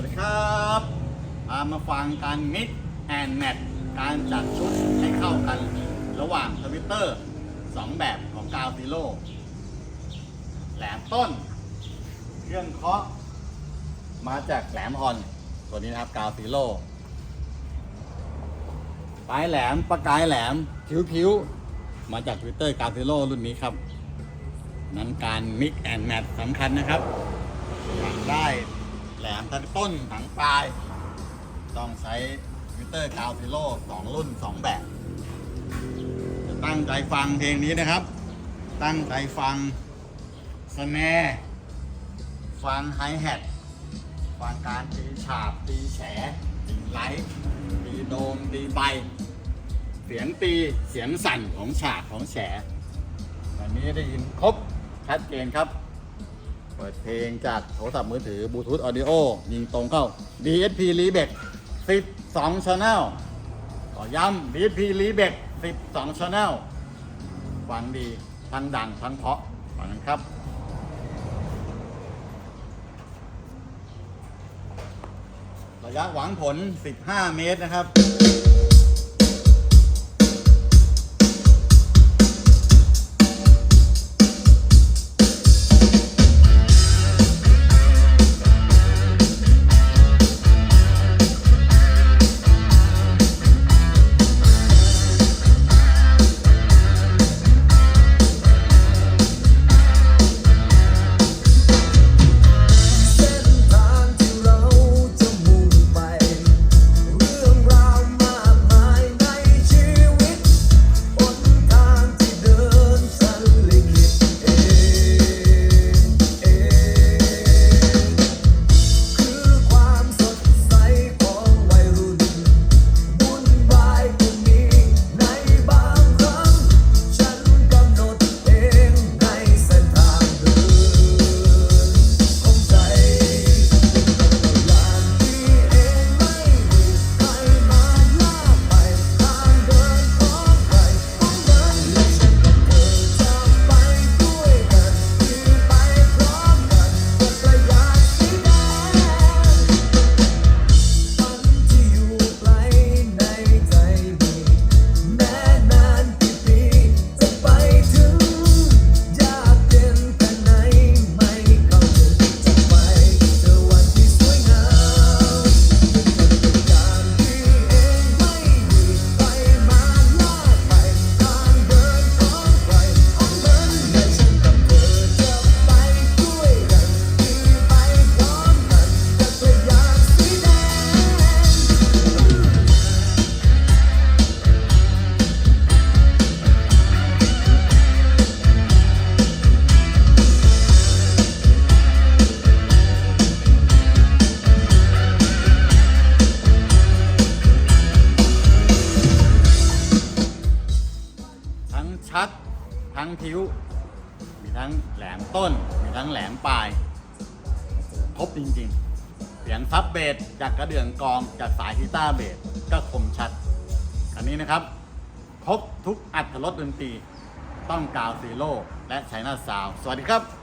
วัสดีครับพามาฟังการมิกแอนแมทการจัดชุดให้เข้ากัน ระหว่างทวิตเตอร์สองแบบของกาวซีโร่แหลมต้น เครื่องเคาะ มาจากแหลมฮอน ตัวนี้นะครับกาวซีโร่ปลายแหลมประกายแหลมผิวๆ มาจากทวิตเตอร์กาวซีโร่รุ่นนี้ครับ นั้นการมิกแอนแมทสำคัญนะครับอยากได้ แหลมทั้งต้นทั้งปลาย ต้องใช้ฟิเตอร์กาวซิโร่สองรุ่นสองแบบจะตั้งใจฟังเพลงนี้นะครับ ตั้งใจฟังสแนร์ฟังไฮแฮทฟังการตีฉาบตีแฉตีไลท์ตีโดมตีใบ เสียงตีเสียงสั่นของฉากของแฉวันนี้ได้ยินครบชัดเจนครับ ปิดเพลงจากโทรศัพท์มือถือบลูทูธออดิโอยิงตรงเข้า DSP r e b e c 12 Channel ขอย้ำ DSP r e b e c 12 Channel ฟังดีทั้งดังทั้งเพาะฟังกันครับระยะหวังผล 15 เมตรนะครับ ทั้งชัดทั้งผิวมีทั้งแหลมต้น มีทั้งแหลมปลายครบจริงๆ เสียงซับเบสจากกระเดื่องกองจากสายกีตาร์เบสก็คมชัด อันนี้นะครับ ครบทุกอัตรสดนตรี ต้องกาวซีโร่และไชน่าสาว สวัสดีครับ